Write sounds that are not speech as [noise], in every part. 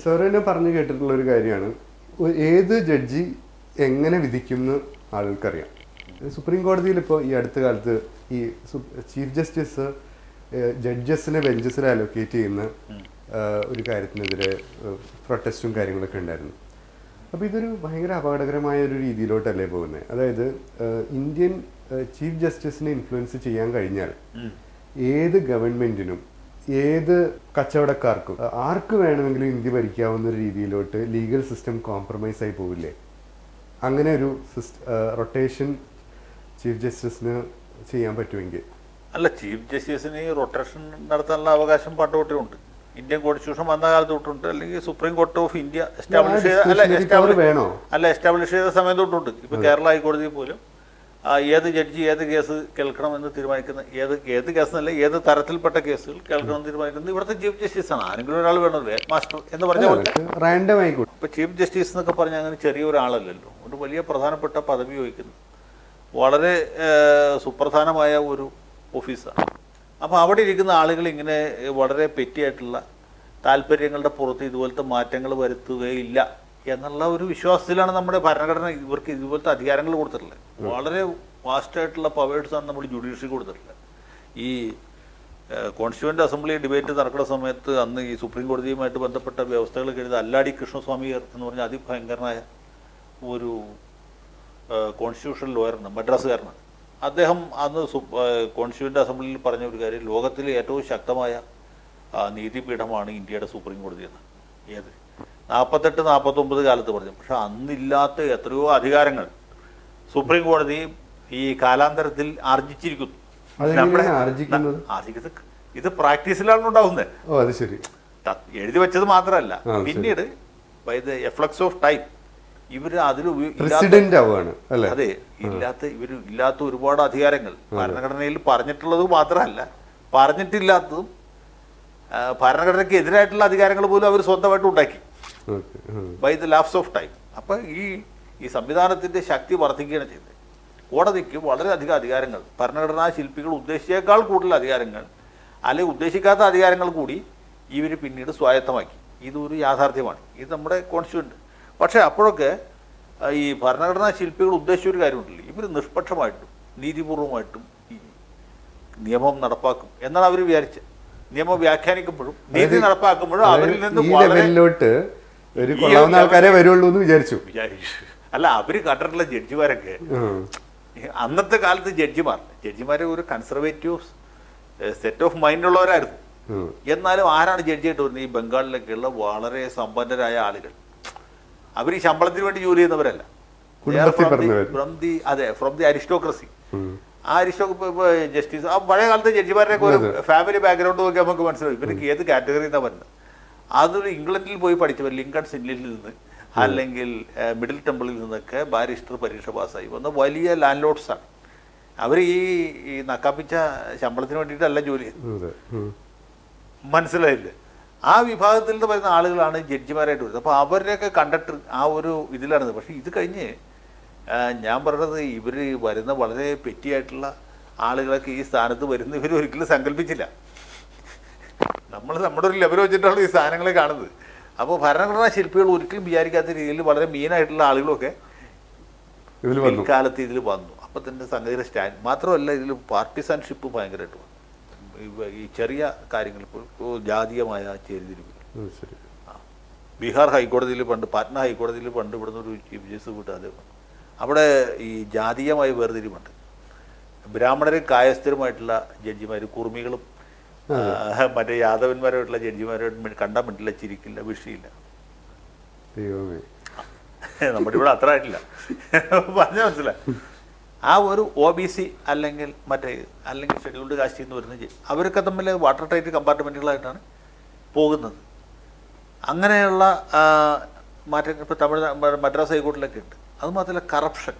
Sir തന്നെ പറഞ്ഞു കേട്ടിട്ടുള്ള ഒരു കാര്യമാണ്. ഏത് ജഡ്ജി എങ്ങനെ വിധിക്കുന്ന ആളുകൾക്കറിയാം സുപ്രീം കോടതിയിൽ ഇപ്പോൾ ഈ അടുത്ത കാലത്ത് ഈ ചീഫ് ജസ്റ്റിസ് ജഡ്ജസിനെ ബെഞ്ചസിൽ അലോക്കേറ്റ് ചെയ്യുന്ന ഒരു കാര്യത്തിനെതിരെ പ്രൊട്ടസ്റ്റും കാര്യങ്ങളൊക്കെ ഉണ്ടായിരുന്നു. അപ്പോൾ ഇതൊരു ഭയങ്കര അപകടകരമായ ഒരു രീതിയിലോട്ടല്ലേ പോകുന്നത് അതായത് ഇന്ത്യൻ ചീഫ് ജസ്റ്റിസിനെ ഇൻഫ്ലുവൻസ് ചെയ്യാൻ കഴിഞ്ഞാൽ ഏത് ഗവൺമെന്റിനും ഏത് കച്ചവടക്കാർക്കും ആർക്ക് വേണമെങ്കിലും ഇന്ത്യ ഭരിക്കാവുന്ന ഒരു രീതിയിലോട്ട് ലീഗൽ സിസ്റ്റം കോംപ്രമൈസ് ആയി പോവില്ലേ? അങ്ങനെ ഒരു റൊട്ടേഷൻ ചീഫ് ജസ്റ്റിസിന് ചെയ്യാൻ പറ്റുമെങ്കിൽ. അല്ല ചീഫ് ജസ്റ്റിസിന് ഈ റൊട്ടേഷൻ നടത്താനുള്ള അവകാശം പണ്ട് തൊട്ടേ ഇന്ത്യൻ കോൺസ്റ്റിറ്റ്യൂഷൻ വന്ന കാലത്ത് തൊട്ടുണ്ട് അല്ലെങ്കിൽ supreme court of India establish ചെയ്ത അല്ല വേണോ? അല്ല എസ്റ്റാബ്ലിഷ് ചെയ്ത സമയം തൊട്ടുണ്ട് ഇപ്പൊ കേരള ഹൈക്കോടതി പോലും ഏത് ജഡ്ജി ഏത് കേസ് കേൾക്കണമെന്ന് തീരുമാനിക്കുന്ന ഏത് ഏത് കേസ് എന്നല്ല ഏത് തരത്തിൽപ്പെട്ട കേസുകൾ കേൾക്കണമെന്ന് തീരുമാനിക്കുന്നത് ഇവിടുത്തെ ചീഫ് ജസ്റ്റിസ് ആണ് ആരെങ്കിലും ഒരാൾ വേണമല്ലോ മാസ്റ്റർ എന്ന് പറഞ്ഞ പോലെ റാൻഡം ആയിക്കോട്ടെ. ഇപ്പൊ ചീഫ് ജസ്റ്റിസ് എന്നൊക്കെ പറഞ്ഞാൽ അങ്ങനെ ചെറിയ ഒരാളല്ലല്ലോ. ഒരു വലിയ പ്രധാനപ്പെട്ട പദവി വഹിക്കുന്നു. വളരെ സുപ്രധാനമായ ഒരു ഓഫീസാണ്. അപ്പോൾ അവിടെ ഇരിക്കുന്ന ആളുകൾ ഇങ്ങനെ വളരെ പെറ്റിയായിട്ടുള്ള താല്പര്യങ്ങളുടെ പുറത്ത് ഇതുപോലത്തെ മാറ്റങ്ങൾ വരുത്തുകയില്ല. എന്നുള്ള ഒരു വിശ്വാസത്തിലാണ് നമ്മുടെ ഭരണഘടന ഇവർക്ക് ഇതുപോലത്തെ അധികാരങ്ങൾ കൊടുത്തിട്ടുള്ളത്. വളരെ വാസ്റ്റായിട്ടുള്ള പവേഴ്സാണ് നമ്മൾ ജുഡീഷ്യറി കൊടുത്തിട്ടുള്ളത്. ഈ കോൺസ്റ്റിറ്റ്യൂവന്റ് അസംബ്ലി ഡിബേറ്റ് നടക്കുന്ന സമയത്ത് അന്ന് ഈ സുപ്രീം കോടതിയുമായിട്ട് ബന്ധപ്പെട്ട വ്യവസ്ഥകൾ എഴുതി അല്ലാടി കൃഷ്ണസ്വാമി എന്ന് പറഞ്ഞ അതിഭയങ്കരനായ ഒരു കോൺസ്റ്റിറ്റ്യൂഷണൽ ലോയറാണ് മദ്രാസുകാരനാണ്. അദ്ദേഹം അന്ന് കോൺസ്റ്റിറ്റ്യൂവന്റ് അസംബ്ലിയിൽ പറഞ്ഞ ഒരു കാര്യം ലോകത്തിലെ ഏറ്റവും ശക്തമായ നീതിപീഠമാണ് ഇന്ത്യയുടെ സുപ്രീം കോടതി എന്ന്. ഏത്? നാൽപ്പത്തെട്ട് നാൽപ്പത്തൊമ്പത് കാലത്ത് പറഞ്ഞു. പക്ഷെ അന്നില്ലാത്ത എത്രയോ അധികാരങ്ങൾ സുപ്രീം കോടതി ഈ കാലാന്തരത്തിൽ ആർജിച്ചിരിക്കുന്നു. നമ്മുടെ- ഇത് പ്രാക്ടീസിലാണ് ഉണ്ടാവുന്നത്. ശരി. എഴുതി വെച്ചത് മാത്രമല്ല. പിന്നീട് by the efflux of time ഇവർ അതിൽ പ്രസിഡന്റ് ആവുകയാണ് അല്ലെ? അതെ ഇല്ലാത്ത ഇവർ ഇല്ലാത്ത ഒരുപാട് അധികാരങ്ങൾ. ഭരണഘടനയിൽ പറഞ്ഞിട്ടുള്ളത് മാത്രമല്ല പറഞ്ഞിട്ടില്ലാത്തതും ഭരണഘടനയ്ക്ക് എതിരായിട്ടുള്ള അധികാരങ്ങൾ പോലും അവർ സ്വന്തമായിട്ട് ഉണ്ടാക്കി. By the lapse of time അപ്പോൾ ഈ ഈ സംവിധാനത്തിന്റെ ശക്തി വർദ്ധിക്കുകയാണ് ചെയ്തത് കോടതിക്ക് വളരെയധികം അധികാരങ്ങൾ ഭരണഘടനാ ശില്പികൾ ഉദ്ദേശിച്ചേക്കാൾ കൂടുതൽ അധികാരങ്ങൾ അല്ലെങ്കിൽ ഉദ്ദേശിക്കാത്ത അധികാരങ്ങൾ കൂടി ഇവർ പിന്നീട് സ്വായത്തമാക്കി. ഇതൊരു യാഥാർത്ഥ്യമാണ്. ഇത് നമ്മുടെ കോൺസ്റ്റിറ്റ്യൂന്റ് പക്ഷേ അപ്പോഴൊക്കെ ഈ ഭരണഘടനാ ശില്പികൾ ഉദ്ദേശിച്ച ഒരു കാര്യമുണ്ടല്ലോ. ഇവർ നിഷ്പക്ഷമായിട്ടും നീതിപൂർവമായിട്ടും ഈ നിയമം നടപ്പാക്കും എന്നാണ് അവർ വിചാരിച്ചത്. നിയമം വ്യാഖ്യാനിക്കുമ്പോഴും നീതി നടപ്പാക്കുമ്പോഴും അവരിൽ നിന്ന് വളരെ ഒരു കൊള്ളാവുന്ന ആൾക്കാരെ വരുള്ളൂ എന്ന് വിചാരിച്ചു. അല്ല അവർ കണ്ടിട്ടുള്ള ജഡ്ജിമാരൊക്കെ അന്നത്തെ കാലത്ത് ജഡ്ജിമാർ ജഡ്ജിമാർ ഒരു കൺസർവേറ്റീവ് സെറ്റ് ഓഫ് മൈൻഡ് ഉള്ളവരായിരുന്നു. എന്നാലും ആരാണ് ജഡ്ജിയായിട്ട് വരുന്നത്? ഈ ബംഗാളിലൊക്കെയുള്ള വളരെ സമ്പന്നരായ ആളുകൾ. അവർ ഈ ശമ്പളത്തിന് വേണ്ടി ജോലി ചെയ്യുന്നവരല്ല. ഫ്രം ദി അതെ ഫ്രം ദി അരിസ്റ്റോക്രസി. ആ. അരിസ്റ്റോ ജസ്റ്റിസ് ആ പഴയ കാലത്തെ ജഡ്ജിമാരുടെ ഒരു ഫാമിലി ബാക്ക്ഗ്രൗണ്ട് നോക്കി നമുക്ക് മനസ്സിലാവും. ഇവർക്ക് ഏത് കാറ്റഗറി എന്നാ വരുന്നത് അതൊരു ഇംഗ്ലണ്ടിൽ പോയി പഠിച്ചവർ ലിങ്കൺ സിന്നിൽ നിന്ന് അല്ലെങ്കിൽ മിഡിൽ ടെമ്പിളിൽ നിന്നൊക്കെ ബാരിസ്റ്റർ പരീക്ഷ പാസ്സായി. വന്ന വലിയ ലാൻഡ് ലോഡ്സാണ് അവർ ഈ ഈ നക്കാപ്പിച്ച ശമ്പളത്തിന് വേണ്ടിയിട്ടല്ല ജോലി മനസ്സിലായില്ല? ആ വിഭാഗത്തിൽ നിന്ന് വരുന്ന ആളുകളാണ് ജഡ്ജിമാരായിട്ട് വരുന്നത്. അപ്പോൾ അവരുടെയൊക്കെ കണ്ടക്ടർ ആ ഒരു ഇതിലാണ് പക്ഷേ ഇത് കഴിഞ്ഞ് ഞാൻ പറഞ്ഞത് ഇവർ വരുന്ന വളരെ പെറ്റിയായിട്ടുള്ള ആളുകളൊക്കെ ഈ സ്ഥാനത്ത് വരുന്ന ഇവർ ഒരിക്കലും സങ്കല്പിച്ചില്ല. നമ്മൾ നമ്മുടെ ഒരു ലെവൽ വെച്ചിട്ടാണ് ഈ സാധനങ്ങളെ കാണുന്നത്. അപ്പോൾ ഭരണഘടനാ ശില്പികൾ ഒരിക്കലും വിചാരിക്കാത്ത രീതിയിൽ വളരെ മീനായിട്ടുള്ള ആളുകളൊക്കെ പിൽക്കാലത്ത് ഇതിൽ വന്നു. അപ്പോൾ തന്നെ സംഗതിയുടെ സ്റ്റാൻഡ് മാത്രമല്ല ഇതിൽ പാർട്ടിസൺഷിപ്പ് ഭയങ്കരമായിട്ട് വന്നു. ഈ- ചെറിയ കാര്യങ്ങൾ ജാതീയമായ ചേരിതിരിവ്. ബീഹാർ ഹൈക്കോടതിയിൽ പണ്ട് പാറ്റ്ന ഹൈക്കോടതിയിൽ പണ്ട് ഇവിടുന്ന് ഒരു ചീഫ് ജസ്റ്റിസ് വിട്ട് അത് അവിടെ ഈ ജാതീയമായ വേർതിരിവുണ്ട്. ബ്രാഹ്മണരും കായസ്ഥരുമായിട്ടുള്ള ജഡ്ജിമാർ കുർമികളും മറ്റേ യാദവന്മാരായിട്ടുള്ള ജഡ്ജിമാരോട് കണ്ടാൻ പറ്റില്ല ചിരിക്കില്ല വിഷയില്ല. ദൈവമേ. നമ്മുടെ ഇവിടെ അത്ര ആയിട്ടില്ല. പറഞ്ഞ മനസ്സിലായി. ആ ഒരു ഒ ബി സി അല്ലെങ്കിൽ മറ്റേ അല്ലെങ്കിൽ ഷെഡ്യൂൾഡ് കാസ്റ്റ് എന്ന് വരുന്ന അവരൊക്കെ തമ്മിൽ വാട്ടർ ടൈറ്റ് കമ്പാർട്ട്മെന്റുകളായിട്ടാണ് പോകുന്നത്. അങ്ങനെയുള്ള മാറ്റങ്ങൾ ഇപ്പോൾ തമിഴ് മദ്രാസ് ഹൈക്കോർട്ടിലൊക്കെ ഉണ്ട്. അതുമാത്രമല്ല കറപ്ഷൻ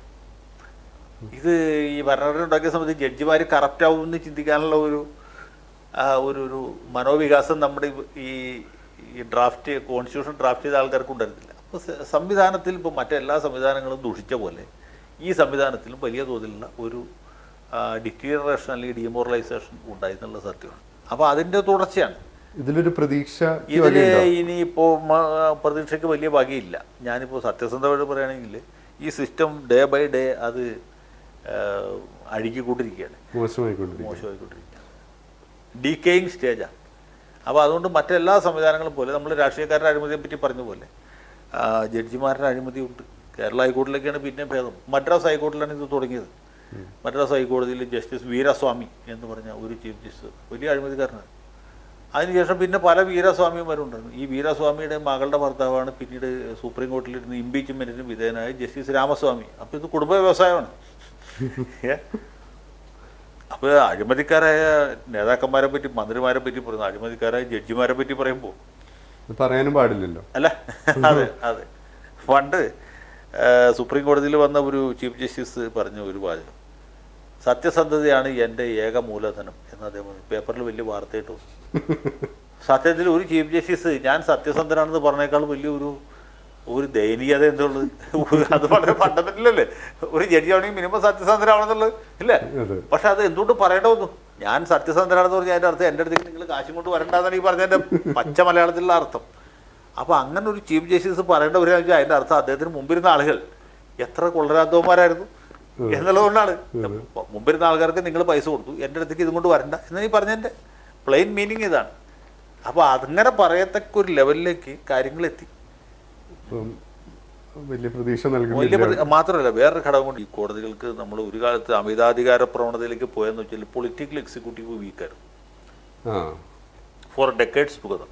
ഇത് ഈ ഭരണഘടന ഉണ്ടാക്കിയ സമയത്ത് ജഡ്ജിമാർ കറപ്റ്റ് ആവുമെന്ന് ചിന്തിക്കാനുള്ള ഒരു ഒരു ഒരു മനോവികാസം നമ്മുടെ ഈ ഈ ഡ്രാഫ്റ്റ് കോൺസ്റ്റിറ്റ്യൂഷൻ ഡ്രാഫ്റ്റ് ചെയ്ത ആൾക്കാർക്ക് ഉണ്ടായിരുന്നില്ല. അപ്പോൾ സംവിധാനത്തിൽ ഇപ്പോൾ മറ്റെല്ലാ സംവിധാനങ്ങളും ദൂഷിച്ച പോലെ ഈ സംവിധാനത്തിലും വലിയ തോതിലുള്ള ഒരു ഡിറ്റീറിയേഷൻ അല്ലെങ്കിൽ ഡിമോറലൈസേഷൻ ഉണ്ടായി എന്നുള്ള സത്യമാണ്. അപ്പോൾ അതിന്റെ തുടർച്ചയാണ്. ഇതിലൊരു പ്രതീക്ഷ ഇതിൽ ഇനിയിപ്പോൾ പ്രതീക്ഷയ്ക്ക് വലിയ വകയില്ല. ഞാനിപ്പോൾ സത്യസന്ധമായിട്ട് പറയുകയാണെങ്കിൽ ഈ സിസ്റ്റം ഡേ ബൈ ഡേ അത് അഴുകിക്കൊണ്ടിരിക്കുകയാണ്. മോശമായിക്കൊണ്ടിരിക്കും മോശമായിക്കൊണ്ടിരിക്കുകയാണ്. ഡീക്കേയിങ് സ്റ്റേജാണ് അപ്പോൾ അതുകൊണ്ട് മറ്റെല്ലാ സംവിധാനങ്ങളും പോലെ നമ്മൾ രാഷ്ട്രീയക്കാരുടെ അഴിമതിയെ പറ്റി പറഞ്ഞ പോലെ ജഡ്ജിമാരുടെ അഴിമതിയുണ്ട്. കേരള ഹൈക്കോടതിയിലേക്കാണ് പിന്നെ ഭേദം. മദ്രാസ് ഹൈക്കോടതിയിലാണ് ഇത് തുടങ്ങിയത്. മദ്രാസ് ഹൈക്കോടതിയിൽ ജസ്റ്റിസ് വീരസ്വാമി എന്ന് പറഞ്ഞ ഒരു ചീഫ് ജസ്റ്റിസ് വലിയ അഴിമതിക്കാരനാണ്. അതിനുശേഷം പിന്നെ പല വീരസ്വാമിമാരുണ്ടായിരുന്നു. ഈ വീരസ്വാമിയുടെ മകളുടെ ഭർത്താവാണ് പിന്നീട് സുപ്രീം കോടതിയിലിരുന്ന് ഇമ്പീച്ച്മെന്റിന് വിധേയനായ ജസ്റ്റിസ് രാമസ്വാമി. അപ്പോൾ ഇത് കുടുംബ വ്യവസായമാണ്? [laughs] അപ്പോൾ അഴിമതിക്കാരായ നേതാക്കന്മാരെ പറ്റി മന്ത്രിമാരെ പറ്റി പറയുന്നു. അഴിമതിക്കാരായ ജഡ്ജിമാരെ പറ്റി പറയുമ്പോൾ പറയാനും പാടില്ലല്ലോ. അല്ല അതെ അതെ. പണ്ട് സുപ്രീം കോടതിയിൽ വന്ന ഒരു ചീഫ് ജസ്റ്റിസ് പറഞ്ഞ ഒരു വാചകം. സത്യസന്ധതയാണ് എന്റെ ഏക മൂലധനം എന്ന് അദ്ദേഹം. പേപ്പറിൽ വലിയ വാർത്തയിട്ടു. സത്യത്തിൽ ഒരു ചീഫ് ജസ്റ്റിസ് ഞാൻ സത്യസന്ധനാണെന്ന് പറഞ്ഞേക്കാൾ വലിയ ഒരു ദയനീയത എന്തുള്ളത് അത് വളരെ ഫണ്ടമെന്റലല്ലേ ഒരു ജഡ്ജിയാണെങ്കിൽ മിനിമം സത്യസന്ധനാണെന്നുള്ളത് ഇല്ലേ? പക്ഷെ അത് എന്തുകൊണ്ട് പറയേണ്ട വന്നു ഞാൻ സത്യസന്ധനാണെന്ന് പറഞ്ഞാൽ അതിന്റെ അർത്ഥം എന്റെ അടുത്തേക്ക് നിങ്ങൾ കാശും കൊണ്ട് വരണ്ടെന്നാണ് ഈ പറഞ്ഞതിന്റെ പച്ച മലയാളത്തിലുള്ള അർത്ഥം. അപ്പോൾ അങ്ങനെ ഒരു ചീഫ് ജസ്റ്റിസ് പറയേണ്ട ഒരു കാര്യം അതിന്റെ അർത്ഥം അദ്ദേഹത്തിന് മുമ്പിരുന്ന ആളുകൾ എത്ര കൊള്ളരാത്തവന്മാരായിരുന്നു എന്നുള്ളതുകൊണ്ടാണ്. മുമ്പിരുന്ന ആൾക്കാർക്ക് നിങ്ങൾ പൈസ കൊടുത്തു എന്റെ അടുത്തേക്ക് ഇതും കൊണ്ട് വരണ്ട എന്ന് ഈ പറഞ്ഞതിന്റെ പ്ലെയിൻ മീനിങ് ഇതാണ്. അപ്പോൾ അങ്ങനെ പറയത്തക്ക ഒരു ലെവലിലേക്ക് കാര്യങ്ങൾ എത്തി. വലിയ പ്രതീക്ഷ മാത്രമല്ല വേറൊരു ഘടകം കൊണ്ട് ഈ കോടതികൾക്ക് നമ്മൾ ഒരു കാലത്ത് അമിതാധികാര പ്രവണതയിലേക്ക് പോയെന്ന് വെച്ചാൽ പൊളിറ്റിക്കൽ എക്സിക്യൂട്ടീവ് വീക്കായിരുന്നു ഫോർ ഡെക്കേഡ്സ് ടുഗദർ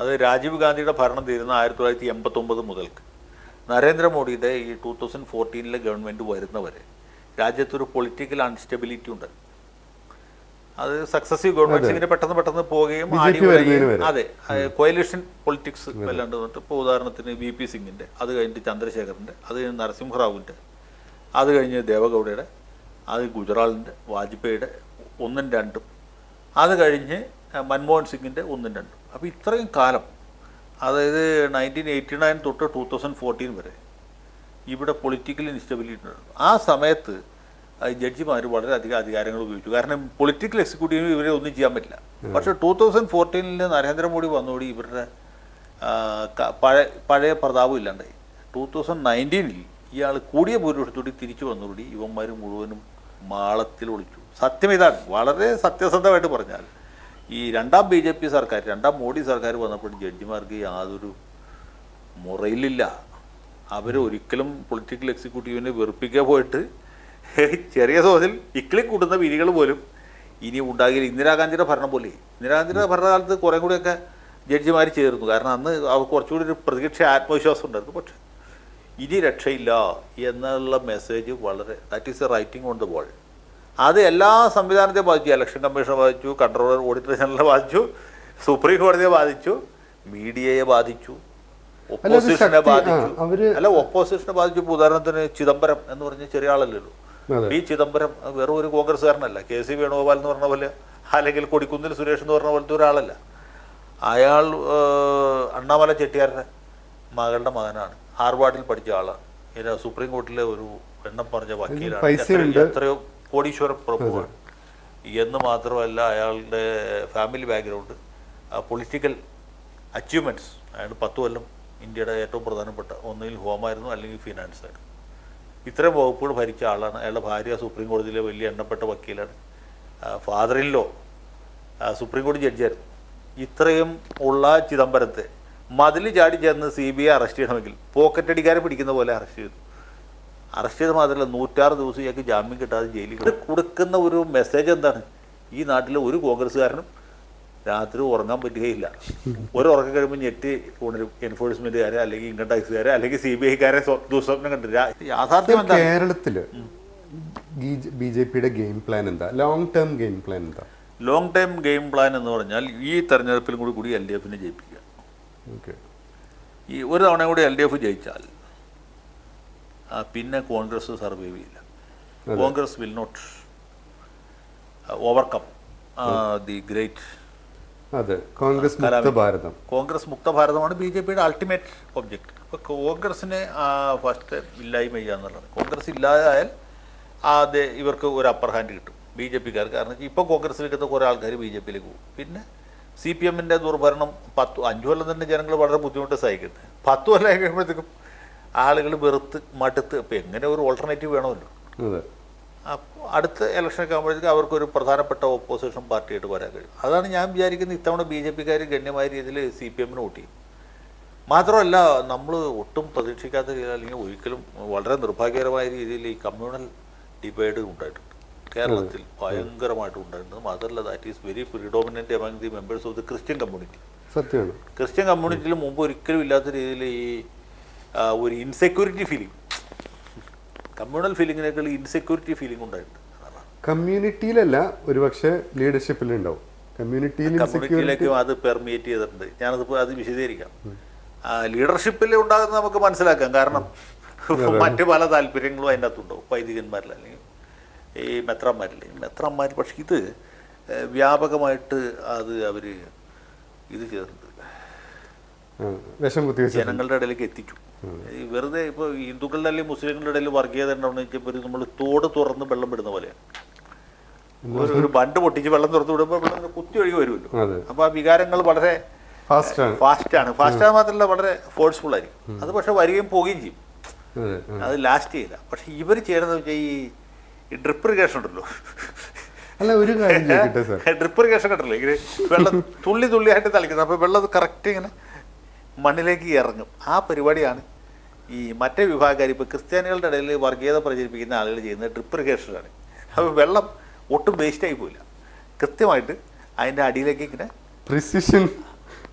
അത് രാജീവ് ഗാന്ധിയുടെ ഭരണം തീരുന്ന ആയിരത്തി തൊള്ളായിരത്തി എൺപത്തൊമ്പത് മുതൽക്ക്. നരേന്ദ്രമോദിയുടെ ഈ ടൂ തൗസൻഡ് ഫോർട്ടീനിലെ ഗവൺമെന്റ് വരുന്നവരെ രാജ്യത്തൊരു പൊളിറ്റിക്കൽ അൺസ്റ്റെബിലിറ്റി ഉണ്ട്. അത് സക്സസീവ് ഗവൺമെന്റ് ഇങ്ങനെ പെട്ടെന്ന് പെട്ടെന്ന് പോവുകയും അതെ. കോയലിഷൻ പൊളിറ്റിക്സ് വല്ലാണ്ട് വന്നിട്ട് ഇപ്പോൾ ഉദാഹരണത്തിന് വി പി സിംഗിന്റെ അത് കഴിഞ്ഞിട്ട് ചന്ദ്രശേഖറിന്റെ അത് കഴിഞ്ഞ് നരസിംഹറാവുവിന്റെ അത് കഴിഞ്ഞ് ദേവഗൗഡയുടെ അത് ഗുജറാളിന്റെ വാജ്പേയിയുടെ ഒന്നും രണ്ടും അത് കഴിഞ്ഞ് മൻമോഹൻ സിംഗിന്റെ ഒന്നും രണ്ടും. അപ്പോൾ ഇത്രയും കാലം അതായത് നയന്റീൻ എയ്റ്റി നയൻ തൊട്ട് ടൂ തൗസൻഡ് ഫോർട്ടീൻ വരെ ഇവിടെ പൊളിറ്റിക്കൽ ഇൻസ്റ്റബിലിറ്റി ഉണ്ടായിരുന്നു. ആ സമയത്ത് ജഡ്ജിമാർ വളരെയധികം അധികാരങ്ങൾ ഉപയോഗിച്ചു. കാരണം പൊളിറ്റിക്കൽ എക്സിക്യൂട്ടീവിന് ഇവരെ ഒന്നും ചെയ്യാൻ പറ്റില്ല. പക്ഷെ ടൂ തൗസൻഡ് ഫോർട്ടീനിൽ നരേന്ദ്രമോദി വന്നോടി ഇവരുടെ പഴയ പഴയ പ്രതാപം ഇല്ലാണ്ടായി. ടൂ തൗസൻഡ് നയന്റീനിൽ ഇയാൾ കൂടിയ ഭൂരിപക്ഷത്തോടി തിരിച്ചു വന്നോടി ഇവന്മാർ മുഴുവനും മാളത്തിൽ ഒളിച്ചു. സത്യം ഇതാണ്. വളരെ സത്യസന്ധമായിട്ട് പറഞ്ഞാൽ ഈ രണ്ടാം ബി ജെ പി സർക്കാർ രണ്ടാം മോഡി സർക്കാർ വന്നപ്പോൾ ജഡ്ജിമാർക്ക് യാതൊരു മുറയിലില്ല. അവർ ഒരിക്കലും പൊളിറ്റിക്കൽ എക്സിക്യൂട്ടീവിനെ വെറുപ്പിക്കാൻ പോയിട്ട് ചെറിയ തോതിൽ ഇക്കിളി കൂടുന്ന വിരികൾ പോലും ഇനി ഉണ്ടാകില്ല. ഇന്ദിരാഗാന്ധിയുടെ ഭരണം പോലെ. ഇന്ദിരാഗാന്ധിയുടെ ഭരണകാലത്ത് കുറേ കൂടിയൊക്കെ ജഡ്ജിമാർ ചേർന്നു. കാരണം അന്ന് അവർ കുറച്ചുകൂടി ഒരു പ്രതീക്ഷ ആത്മവിശ്വാസം ഉണ്ടായിരുന്നു. പക്ഷേ ഇനി രക്ഷയില്ല എന്നുള്ള മെസ്സേജ് വളരെ that is a writing on the wall അത് എല്ലാ സംവിധാനത്തെയും ബാധിച്ചു. ഇലക്ഷൻ കമ്മീഷനെ ബാധിച്ചു കൺട്രോളർ ഓഡിറ്റർ ജനറലിനെ ബാധിച്ചു സുപ്രീം കോടതിയെ ബാധിച്ചു മീഡിയയെ ബാധിച്ചു ഓപ്പോസിഷനെ ഒപ്പോസിഷനെ ബാധിച്ചു. അല്ല ഒപ്പോസിഷനെ ബാധിച്ചു ഉദാഹരണത്തിന് ചിദംബരം എന്ന് പറഞ്ഞ ചെറിയ ആളല്ലല്ലോ ഈ ചിദംബരം വെറും ഒരു കോൺഗ്രസ്സുകാരനല്ല. കെ സി വേണുഗോപാൽ എന്ന് പറഞ്ഞ പോലെ അല്ലെങ്കിൽ കൊടിക്കുന്നിൽ സുരേഷ് എന്ന് പറഞ്ഞ പോലത്തെ ഒരാളല്ല. അയാൾ അണ്ണാമല ചെട്ടിയാരുടെ മകളുടെ മകനാണ്. ഹാർവാർഡിൽ പഠിച്ച ആളാണ്. സുപ്രീം കോർട്ടിലെ ഒരു എണ്ണം പറഞ്ഞ വക്കീലാണ്. എത്രയോ- എത്രയോ കോടീശ്വര പ്രഭുവാണ്. എന്ന് മാത്രമല്ല അയാളുടെ ഫാമിലി ബാക്ക്ഗ്രൗണ്ട് പൊളിറ്റിക്കൽ അച്ചീവ്മെന്റ്സ് അയാൾ പത്ത് കൊല്ലം ഇന്ത്യയുടെ ഏറ്റവും പ്രധാനപ്പെട്ട ഒന്നുകിൽ ഹോമായിരുന്നു അല്ലെങ്കിൽ ഫിനാൻസ് ആയിരുന്നു ഇത്രയും വകുപ്പുകൾ ഭരിച്ച ആളാണ്. അയാളുടെ ഭാര്യ സുപ്രീം കോടതിയിലെ വലിയ എണ്ണപ്പെട്ട വക്കീലാണ്. ഫാദർ ഇൻ ലോ സുപ്രീം കോടതി ജഡ്ജിയായിരുന്നു. ഇത്രയും ഉള്ള ചിദംബരത്തെ മതിൽ ചാടി ചേർന്ന് സി ബി ഐ അറസ്റ്റ് ചെയ്യണമെങ്കിൽ പോക്കറ്റ് അടിക്കാരെ പിടിക്കുന്ന പോലെ അറസ്റ്റ് ചെയ്തു. അറസ്റ്റ് ചെയ്ത് മാത്രമല്ല നൂറ്റാറ് ദിവസം ഇയാൾക്ക് ജാമ്യം കിട്ടാതെ ജയിലിൽ കൊടുക്കുന്ന ഒരു മെസ്സേജ് എന്താണ്? ഈ നാട്ടിലെ ഒരു കോൺഗ്രസ്സുകാരനും രാത്രി ഉറങ്ങാൻ പറ്റുകയില്ല. ഒരു ഉറക്കം കഴിയുമ്പോൾ ഞെട്ടി ഉണരും എൻഫോഴ്സ്മെന്റുകാരെ അല്ലെങ്കിൽ ഇൻകം ടാക്സുകാരെ അല്ലെങ്കിൽ സി ബി ഐക്കാരെ ദുസ്വപ്നം കണ്ടു യാഥാർത്ഥ്യം എന്താണ്? കേരളത്തിൽ ബി ജെ പിയുടെ ഗെയിം പ്ലാൻ എന്താ? ലോങ് ടേം ഗെയിം പ്ലാൻ എന്താ? ലോങ് ടേം ഗെയിം പ്ലാൻ എന്ന് പറഞ്ഞാൽ ഈ തെരഞ്ഞെടുപ്പിലും കൂടി കൂടി എൽ ഡി എഫിനെ ജയിപ്പിക്കുക. ഓക്കെ. ഈ ഒരു തവണ കൂടി എൽ ഡി എഫ് ജയിച്ചാൽ പിന്നെ കോൺഗ്രസ് സർവൈവ് ചെയ്യില്ല Congress will not overcome the great അതെ കോൺഗ്രസ് മുക്ത ഭാരതം കോൺഗ്രസ് മുക്ത ഭാരതമാണ് ബി ജെ പിയുടെ അൾട്ടിമേറ്റ് ഒബ്ജക്റ്റ് അപ്പോൾ കോൺഗ്രസിനെ ഫസ്റ്റ് ഇല്ലായ്മ ചെയ്യുക എന്നുള്ളത്. കോൺഗ്രസ് ഇല്ലാതായാൽ അത് ഇവർക്ക് ഒരു അപ്പർ ഹാൻഡ് കിട്ടും ബി ജെ പിക്കാർക്ക്. കാരണം ഇപ്പോൾ കോൺഗ്രസിൽ കുറെ കുറേ ആൾക്കാർ ബി ജെ പിയിലേക്ക് പോകും. പിന്നെ സി പി എമ്മിന്റെ ദുർഭരണം പത്ത് അഞ്ചു കൊല്ലം തന്നെ ജനങ്ങൾ വളരെ ബുദ്ധിമുട്ട് സഹിക്കുന്നത് പത്ത് കൊല്ലം കഴിയുമ്പോഴത്തേക്കും ആളുകൾ വെറുത്ത് മടുത്ത്. ഇപ്പം എങ്ങനെ ഒരു ഓൾട്ടർനേറ്റീവ് വേണമല്ലോ? അടുത്ത ഇലക്ഷനൊക്കെ ആകുമ്പോഴത്തേക്ക് അവർക്കൊരു പ്രധാനപ്പെട്ട ഓപ്പോസിഷൻ പാർട്ടിയായിട്ട് വരാൻ കഴിയും. അതാണ് ഞാൻ വിചാരിക്കുന്നത് ഇത്തവണ ബി ജെ പിക്കാർ ഗണ്യമായ രീതിയിൽ സി പി എമ്മിന് വോട്ട് ചെയ്യും. മാത്രമല്ല നമ്മൾ ഒട്ടും പ്രതീക്ഷിക്കാത്ത രീതിയിൽ അല്ലെങ്കിൽ ഒരിക്കലും വളരെ നിർഭാഗ്യകരമായ രീതിയിൽ ഈ കമ്മ്യൂണൽ ഡിവൈഡ് ഉണ്ടായിട്ടുണ്ട്. കേരളത്തിൽ ഭയങ്കരമായിട്ട് ഉണ്ടായിട്ടുണ്ട്. മാത്രമല്ല that is very predominant among the members of the Christian community സത്യമാണ്. ക്രിസ്ത്യൻ കമ്മ്യൂണിറ്റിയിൽ മുമ്പ് ഒരിക്കലും ഇല്ലാത്ത രീതിയിൽ ഈ ഒരു ഇൻസെക്യൂരിറ്റി ഫീലിംഗ് കമ്മ്യൂണൽ ഫീലിങ്ങിനേക്കാൾ ഇൻസെക്യൂരിറ്റി ഫീലിംഗ് ഉണ്ടായിട്ടുണ്ട്. കമ്മ്യൂണിറ്റിയിലല്ല ഒരുപക്ഷെ ലീഡർഷിപ്പിലുണ്ടാവും കമ്മ്യൂണിറ്റിയിൽ കമ്മ്യൂണിറ്റിയിലേക്കും അത് പെർമിയേറ്റ് ചെയ്തിട്ടുണ്ട്. ഞാനത് അത് വിശദീകരിക്കാം. ലീഡർഷിപ്പിൽ ഉണ്ടാകുന്നത് നമുക്ക് മനസ്സിലാക്കാം. കാരണം മറ്റു പല താല്പര്യങ്ങളും അതിന്റെ അകത്തുണ്ടാവും വൈദികന്മാരിൽ അല്ലെങ്കിൽ ഈ മെത്രാന്മാരിൽ മെത്രാന്മാർ പക്ഷെ ഇത് വ്യാപകമായിട്ട് അത് അവർ ഇത് ചെയ്തിട്ടുണ്ട്. ജനങ്ങളുടെ ഇടയിലേക്ക് എത്തിച്ചു. ഈ വെറുതെ ഇപ്പോൾ ഹിന്ദുക്കളുടെ അല്ലെങ്കിൽ മുസ്ലിങ്ങളുടെ ഇടയിൽ വർഗീയത ഉണ്ടാവുന്ന വെച്ചപ്പോൾ നമ്മൾ തോട് തുറന്ന് വെള്ളം വിടുന്ന പോലെയാണ് ഒരു ഒരു ബണ്ട് പൊട്ടിച്ച് വെള്ളം തുറന്ന് വിടുമ്പോൾ വെള്ളം കുത്തി ഒഴുകി വരുമല്ലോ. അപ്പോൾ ആ വികാരങ്ങൾ വളരെ ഫാസ്റ്റ് ആണ്. ഫാസ്റ്റ് മാത്രമല്ല വളരെ ഫോഴ്സ്ഫുൾ ആയിരിക്കും. അത് പക്ഷെ വരികയും പോവുകയും ചെയ്യും. അതെ ലാസ്റ്റ് ചെയ്യില്ല. പക്ഷെ ഇവർ ചെയ്യണമെന്ന് വെച്ചാൽ ഈ ഡ്രിപ്പ് ഇറിഗേഷൻ ഉണ്ടല്ലോ. അല്ല ഒരു കാര്യം ഡ്രിപ്പ് ഇറിഗേഷൻ കണ്ടല്ലോ? ഇങ്ങനെ വെള്ളം തുള്ളി തുള്ളിയായിട്ട് തളിക്കുന്നത് അപ്പോൾ വെള്ളം കറക്റ്റ് ഇങ്ങനെ മണ്ണിലേക്ക് ഇറങ്ങും ആ പരിപാടിയാണ് ഈ മറ്റേ വിഭാഗക്കാർ ഇപ്പോൾ ക്രിസ്ത്യാനികളുടെ ഇടയിൽ വർഗീയത പ്രചരിപ്പിക്കുന്ന ആളുകൾ ചെയ്യുന്നത് ഡ്രിപ്പ് ഇറിഗേഷനാണ് അപ്പോൾ വെള്ളം ഒട്ടും വേസ്റ്റായി പോയില്ല കൃത്യമായിട്ട് അതിന്റെ അടിയിലേക്ക് ഇങ്ങനെ പ്രിസിഷൻ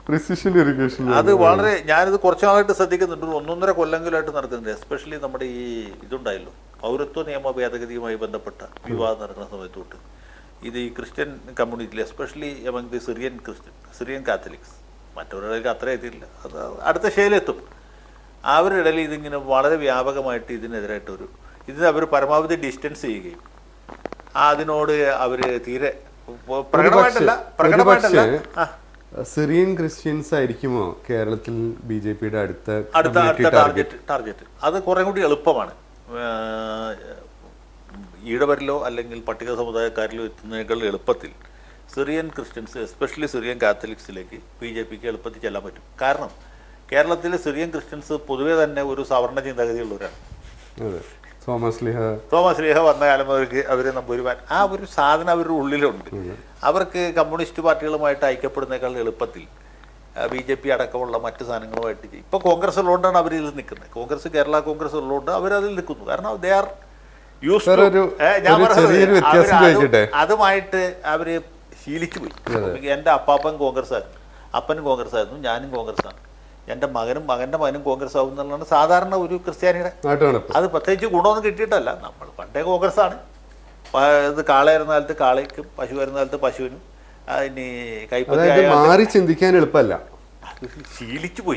പ്രിസിഷൻ ഇറിഗേഷൻ അത് വളരെ ഞാനിത് കുറച്ച് നാളായിട്ട് ശ്രദ്ധിക്കുന്നുണ്ട്. ഒന്നൊന്നര കൊല്ലങ്കിലായിട്ട് നടക്കുന്നുണ്ട്. എസ്പെഷ്യലി നമ്മുടെ ഈ ഇതുണ്ടായല്ലോ. പൗരത്വ നിയമ ഭേദഗതിയുമായി ബന്ധപ്പെട്ട വിവാദം നടക്കുന്ന സമയത്ത് തൊട്ട് ഇത് ഈ ക്രിസ്ത്യൻ കമ്മ്യൂണിറ്റിയിൽ especially among the Syrian Christian Syrian Catholics മറ്റവരുടെ അത്ര എത്തിയില്ല അത് അടുത്ത ശൈലെത്തും അവരുടെ ഇടയിൽ ഇതിങ്ങനെ വളരെ വ്യാപകമായിട്ട് ഇതിനെതിരായിട്ട് ഒരു ഇതിന് അവർ പരമാവധി ഡിസ്റ്റൻസ് ചെയ്യുകയും. അതിനോട് അവർ തീരെ പ്രകടമായിട്ടല്ല പ്രകടമായിട്ടല്ല. സിറിയൻ ക്രിസ്ത്യൻസ് ആയിരിക്കുമോ കേരളത്തിൽ ബി ജെ പിയുടെ അടുത്ത അടുത്ത അടുത്ത ടാർഗറ്റ് ടാർഗറ്റ് അത് കുറേ കൂടി എളുപ്പമാണ്. ഈടവരിലോ ഈഴവരിലോ അല്ലെങ്കിൽ പട്ടിക സമുദായക്കാരിലോ എത്തുന്നതിനേക്കാൾ എളുപ്പത്തിൽ സിറിയൻ ക്രിസ്ത്യൻസ് എസ്പെഷ്യലി സിറിയൻ കാത്തലിക്സിലേക്ക് ബി ജെ പിക്ക് എളുപ്പത്തിൽ ചെല്ലാൻ പറ്റും. കാരണം കേരളത്തിലെ സിറിയൻ ക്രിസ്ത്യൻസ് പൊതുവേ തന്നെ ഒരു സവർണ ചിന്താഗതിയുള്ളവരാണ്. തോമസ് ലിഹ. തോമസ് ലീഹ വന്ന കാലം അവർക്ക് അവർ നമ്പൂരിമാൻ ആ ഒരു സാധനം അവരുടെ ഉള്ളിലുണ്ട്. അവർക്ക് കമ്മ്യൂണിസ്റ്റ് പാർട്ടികളുമായിട്ട് ഐക്യപ്പെടുന്നേക്കാൾ എളുപ്പത്തിൽ ബി ജെ പി അടക്കമുള്ള മറ്റ് സാധനങ്ങളുമായിട്ട് ഇപ്പോൾ കോൺഗ്രസ് ഉള്ളതുകൊണ്ടാണ് അവർ ഇതിൽ നിൽക്കുന്നത്. കോൺഗ്രസ് കേരള കോൺഗ്രസ് ഉള്ളതുകൊണ്ട് അവരതിൽ നിൽക്കുന്നു. കാരണം ദേ ആർ യൂസ് ഞാൻ? അതുമായിട്ട് അവർ ശീലിച്ചു പോയി എന്റെ അപ്പാപ്പൻ കോൺഗ്രസ് ആയിരുന്നു അപ്പനും കോൺഗ്രസ് ആയിരുന്നു ഞാനും കോൺഗ്രസ് ആണ് എന്റെ മകനും മകന്റെ മകനും കോൺഗ്രസ് ആവും എന്നുള്ളതാണ് സാധാരണ ഒരു ക്രിസ്ത്യാനിയുടെ അത് പ്രത്യേകിച്ച് ഗുണമൊന്നും കിട്ടിയിട്ടല്ല. നമ്മൾ പണ്ടേ കോൺഗ്രസ് ആണ് ഇത് കാളയായിരുന്ന കാലത്ത് കാളയ്ക്കും പശു വരുന്ന കാലത്ത് പശുവിനും ഇനി കൈപ്പത്തി മാറി ചിന്തിക്കാൻ എളുപ്പമല്ല. ശീലിച്ചു പോയി.